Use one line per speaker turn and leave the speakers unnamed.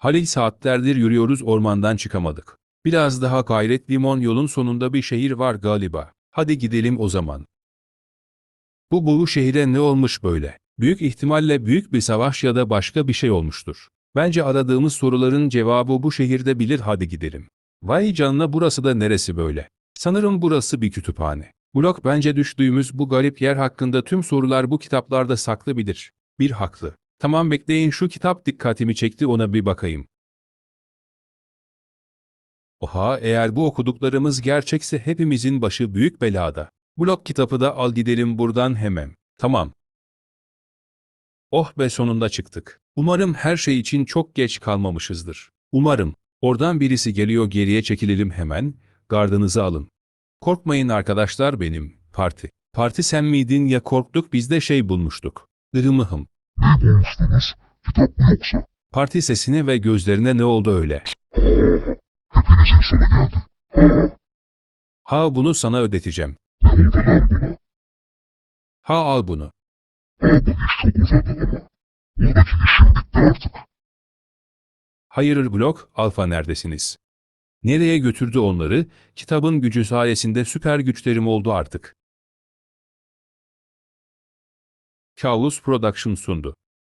Halil saatlerdir yürüyoruz ormandan çıkamadık. Biraz daha gayret limon yolun sonunda bir şehir var galiba. Hadi gidelim o zaman. Bu bu şehire ne olmuş böyle? Büyük ihtimalle büyük bir savaş ya da başka bir şey olmuştur. Bence aradığımız soruların cevabı bu şehirde bilir hadi gidelim. Vay canına burası da neresi böyle? Sanırım burası bir kütüphane. Blok bence düştüğümüz bu garip yer hakkında tüm sorular bu kitaplarda saklı bilir. Bir haklı. Tamam bekleyin şu kitap dikkatimi çekti ona bir bakayım. Oha eğer bu okuduklarımız gerçekse hepimizin başı büyük belada. Blok kitabı da al gidelim buradan hemen. Tamam. Oh be sonunda çıktık. Umarım her şey için çok geç kalmamışızdır. Umarım. Oradan birisi geliyor geriye çekilelim hemen. Gardınızı alın. Korkmayın arkadaşlar benim. Parti. Parti sen miydin ya korktuk biz de şey bulmuştuk. Irımıhım.
Ne bulmuştunuz? Kitap mı yoksa?
Parti sesine ve gözlerine ne oldu öyle?
Hepinizin sonu geldi.
Ha bunu sana ödeteceğim.
Ne oldu lan buna?
Ha al bunu.
Aa bu iş çok uzadı ama. Oradaki işim bitti artık.
Hayır blok, alfa neredesiniz? Nereye götürdü onları? Kitabın gücü sayesinde süper güçlerim oldu artık. Kaus Production sundu.